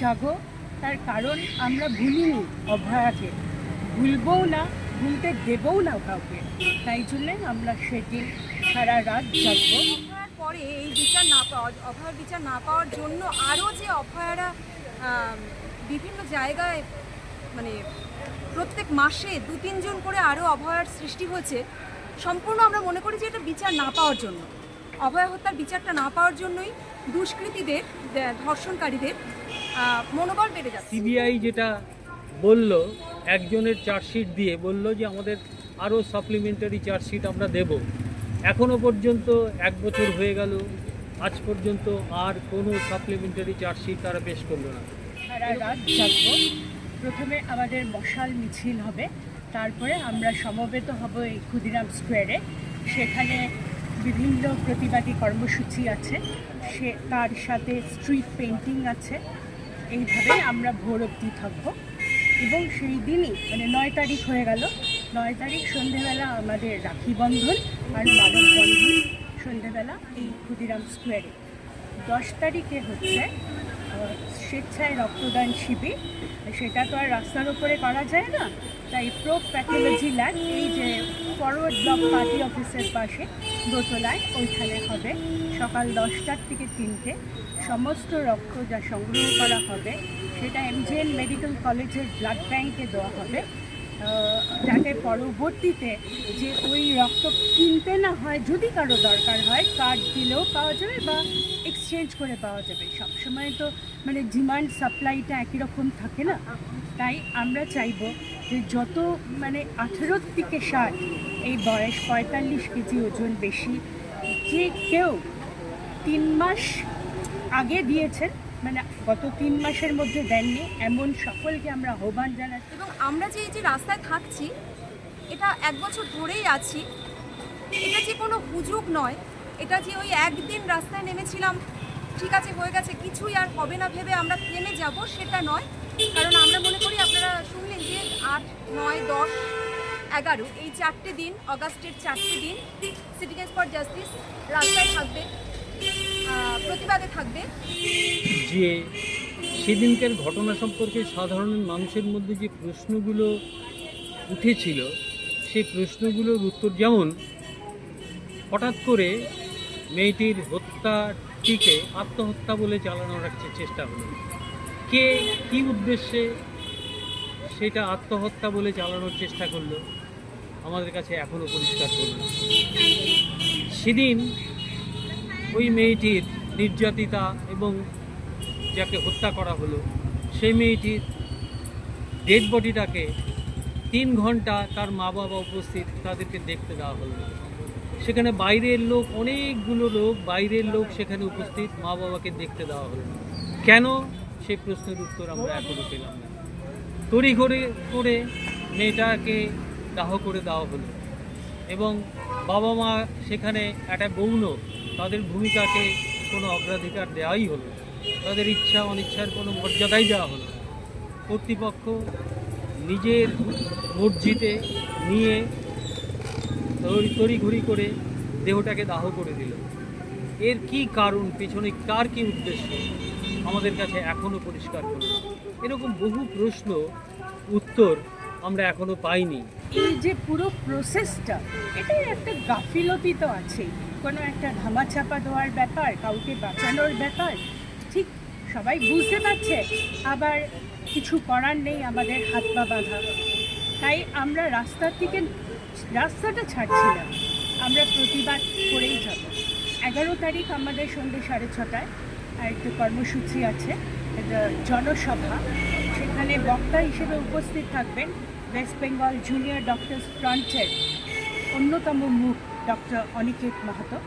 জাগো, তার কারণ আমরা ভুলিনি অভয়াকে। ভুলবও না, ভুলতে দেবও না কাউকে। তাই জন্যে আমরা সেদিন সারা রাত জাগবো। পরে এই বিচার না পাওয়া, অভয়ার বিচার না পাওয়ার জন্য আরও যে অভয়ারা বিভিন্ন জায়গায় মানে প্রত্যেক মাসে দু তিনজন করে আরও অভয়ার সৃষ্টি হয়েছে, সম্পূর্ণ আমরা মনে করি যে এটা বিচার না পাওয়ার জন্য। অভয়া হত্যার বিচারটা না পাওয়ার জন্যই দুষ্কৃতীদের ধর্ষণকারীদের মনোবল বেড়ে যাচ্ছে। সিবিআই যেটা বলল একজনের চার্জশিট দিয়ে বলল যে আমাদের আরও সাপ্লিমেন্টারি চার্জশিট আমরা দেব। এখনও পর্যন্ত এক বছর হয়ে গেল আজ পর্যন্ত আর কোনো সাপ্লিমেন্টারি চার্জশিট তারা পেশ করল না। সারা রাত জাগবো প্রথমে আমাদের মশাল মিছিল হবে তারপরে আমরা সমবেত হব এই ক্ষুদিরাম স্কোয়ারে। সেখানে বিভিন্ন প্রতিবাদী কর্মসূচি আছে সে তার সাথে স্ট্রিট পেন্টিং আছে। এইভাবে আমরা ভোর অবধি থাকব। এবং সেই দিনই মানে নয় তারিখ হয়ে গেল, নয় তারিখ সন্ধেবেলা আমাদের রাখি বন্ধন আর মানব বন্ধন সন্ধেবেলা এই ক্ষুদিরাম স্কোয়ারে। দশ তারিখে হচ্ছে স্বেচ্ছায় রক্তদান শিবির, সেটা তো আর রাস্তার উপরে করা যায় না। তাই প্রো প্যাথোলজি ল্যাব এই যে ফরওয়ার্ড ব্লক পার্টি অফিসের পাশে, দোতলায়, ওইখানে হবে। সকাল দশটার থেকে তিনটে, সমস্ত রক্ত যা সংগ্রহ করা হবে, সেটা এমজিএন মেডিকেল কলেজের ব্লাড ব্যাংকে দেওয়া হবে। যাতে পরবর্তীতে যে ওই রক্ত কিনতে না হয়, যদি কারও দরকার হয় কার্ড দিলেও পাওয়া যাবে বা এক্সচেঞ্জ করে পাওয়া যাবে। সবসময় তো মানে ডিমান্ড সাপ্লাইটা একই রকম থাকে না? তাই আমরা চাইব যে যত মানে আঠেরোর থেকে ষাট, এই বয়স পঁয়তাল্লিশ কেজি ওজন বেশি, যে কেউ তিন মাস আগে দিয়েছেন মানে গত তিন মাসের মধ্যে দেননি, এমন সকলকে আমরা আহ্বান জানাচ্ছি। এবং আমরা যে এই যে রাস্তায় থাকছি, এটা এক বছর ধরেই আছি, এটা যে কোনো হুজুগ নয়। এটা যে ওই একদিন রাস্তায় নেমেছিলাম, ঠিক আছে, হয়ে গেছে, কিছুই আর হবে না ভেবে আমরা থেমে যাব, সেটা নয়। কারণ আমরা মনে করি আপনারা শুনলেন যে আট, নয়, দশ, এগারো, এই চারটে দিন, অগাস্টের চারটে দিন সিটিজেন্স ফর জাস্টিস রাস্তায় থাকবে প্রতিবাদে থাকবে। যে সেদিনকার ঘটনা সম্পর্কে সাধারণ মানুষের মধ্যে যে প্রশ্নগুলো উঠেছিল সেই প্রশ্নগুলোর উত্তর যেমন হঠাৎ করে মেয়েটির হত্যাটিকে আত্মহত্যা বলে চালানোর চেষ্টা হলো কে, কী উদ্দেশ্যে সেটা আত্মহত্যা বলে চালানোর চেষ্টা করল, আমাদের কাছে এখনও পরিষ্কার না সেদিন ওই মেয়েটির নির্যাতিতা এবং যাকে হত্যা করা হলো, সেই মেয়েটির ডেড বডিটাকে তিন ঘণ্টা তার মা বাবা উপস্থিত তাদেরকে দেখতে দেওয়া হলো না। সেখানে বাইরের লোক, অনেকগুলো লোক বাইরের লোক সেখানে উপস্থিত, মা বাবাকে দেখতে দেওয়া হলো। কেন? সেই প্রশ্নের উত্তর আমরা এখনও পেলাম না। তড়ি করে করে মেয়েটাকে দাহ করে দেওয়া হলো এবং বাবা মা সেখানে একটা গৌণ, তাদের ভূমিকাকে কোনো অগ্রাধিকার দেওয়াই হলো তাদের ইচ্ছা, অনিচ্ছার কোনো মর্যাদাই দেওয়া হলো কর্তৃপক্ষ নিজের মসজিদে নিয়ে তড়িঘড়ি করে দেহটাকে দাহ করে দিল। এর কি কারণ, পেছনে কার কি উদ্দেশ্য, আমাদের কাছে এখনও পরিষ্কার না। এরকম বহু প্রশ্ন, উত্তর আমরা এখনও পাইনি। এই যে পুরো প্রসেসটা এটাই একটা গাফিলতি তো আছেই। কোনো একটা ধামাচাপা দেওয়ার ব্যাপার, কাউকে বাঁচানোর ব্যাপার, ঠিক সবাই বুঝতে পারছে, আবার কিছু করার নেই আমাদের হাত পা বাঁধা। তাই আমরা রাস্তার থেকে রাস্তাটা ছাড়ছিলাম। আমরা প্রতিবাদ করেই যাব। এগারো তারিখ আমাদের সন্ধ্যে সাড়ে ছটায় একটা কর্মসূচি আছে জনসভা। সেখানে বক্তা হিসেবে উপস্থিত থাকবেন ওয়েস্ট বেঙ্গল জুনিয়র ডক্টরস ফ্রন্টের অন্যতম মুখ ডক্টর অনিকেত মাহাতো।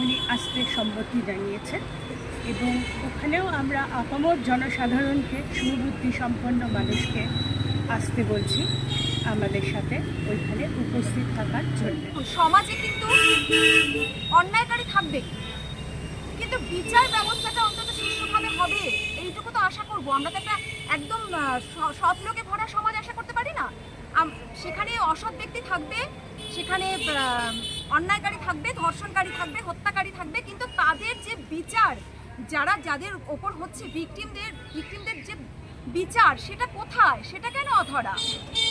উনি আসতে সম্মতি জানিয়েছেন এবং ওখানেও আমরা আপামর জনসাধারণকে সুবুদ্ধি সম্পন্ন মানুষকে আসতে বলছি। আমাদের সাথে ওইখানে উপস্থিত থাকার জন্য। সমাজে কিন্তু অন্যায়কারী থাকবে। কিন্তু বিচার ব্যবস্থাটা অন্তত সুষ্ঠুভাবে হবে, এইটুকু তো আশা করব। আমরা তো একটা একদম সৎ লোকে ভরা সমাজ আশা করতে পারি না। সেখানে অসৎ ব্যক্তি থাকবে, সেখানে অন্যায়কারী থাকবে, ধর্ষণকারী থাকবে, হত্যাকারী থাকবে, কিন্তু তাদের যে বিচার যারা যাদের ওপর হচ্ছে ভিকটিমদের ভিকটিমদের যে বিচার, সেটা কোথায়? সেটা কেন অধরা?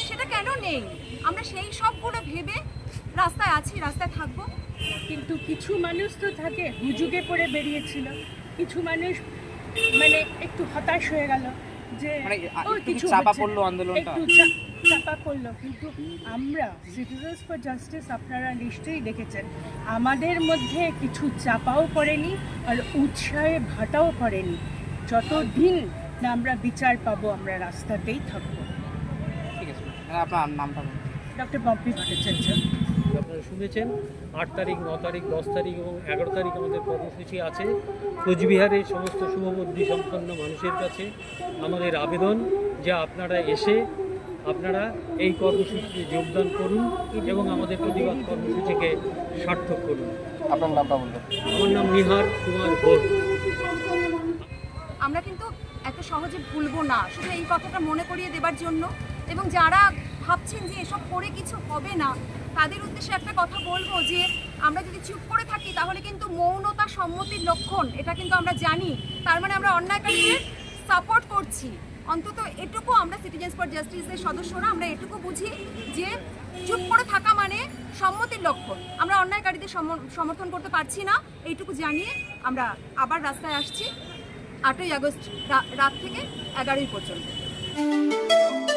সেটা কেন নেই? আমরা সেই সবগুলো ভেবে রাস্তায় আছি, রাস্তায় থাকব। কিন্তু কিছু মানুষ তো থাকে, হুজুগে পড়ে বেরিয়েছিল। কিছু মানুষ মানে একটু হতাশ হয়ে গেল। যে মানে কিছু চাপা পড়ল আন্দোলনটা? চাপা পড়ল কিন্তু আমরা সিটিজেন্স ফর জাস্টিস আপনারা নিশ্চয়ই দেখেছেন। আমাদের মধ্যে কিছু চাপাও পড়েনি আর উৎসাহে ভাটাও পড়েনি। যতদিন না আমরা বিচার পাবো আমরা রাস্তাতেই থাকব। ঠিক আছে আপনার নামটা ডক্টর পম্পি ভট্টাচার্য। আপনারা শুনেছেন আট তারিখ ন তারিখ দশ তারিখ এবং এগারো তারিখ আমাদের কর্মসূচি আছে। কোচবিহারের সমস্ত শুভবুদ্ধি সম্পন্ন মানুষের কাছে আমাদের আবেদন যে আপনারা এসে আপনারা এই কর্মসূচিতে যোগদান করুন এবং আমাদের প্রতিবাদ কর্মসূচিকে সার্থক করুন। আপনার নামটা বলবেন আমার নাম নিহার কুমার ঘোষ আমরা কিন্তু এত সহজে ভুলবো না শুধু এই কথাটা মনে করিয়ে দেবার জন্য। এবং যারা ভাবছেন যে এসব করে কিছু হবে না তাদের উদ্দেশ্যে একটা কথা বলব যে আমরা যদি চুপ করে থাকি, তাহলে কিন্তু মৌনতা সম্মতির লক্ষণ, এটা কিন্তু আমরা জানি। তার মানে আমরা অন্যায়কারীদের সাপোর্ট করছি। অন্তত এটুকু আমরা সিটিজেন্স ফর জাস্টিসের সদস্যরা আমরা এটুকু বুঝি যে চুপ করে থাকা মানে সম্মতির লক্ষণ। আমরা অন্যায়কারীদের সম- সমর্থন করতে পারছি না, এইটুকু জানিয়ে আমরা আবার রাস্তায় আসছি আটই আগস্ট রাত থেকে এগারোই পর্যন্ত।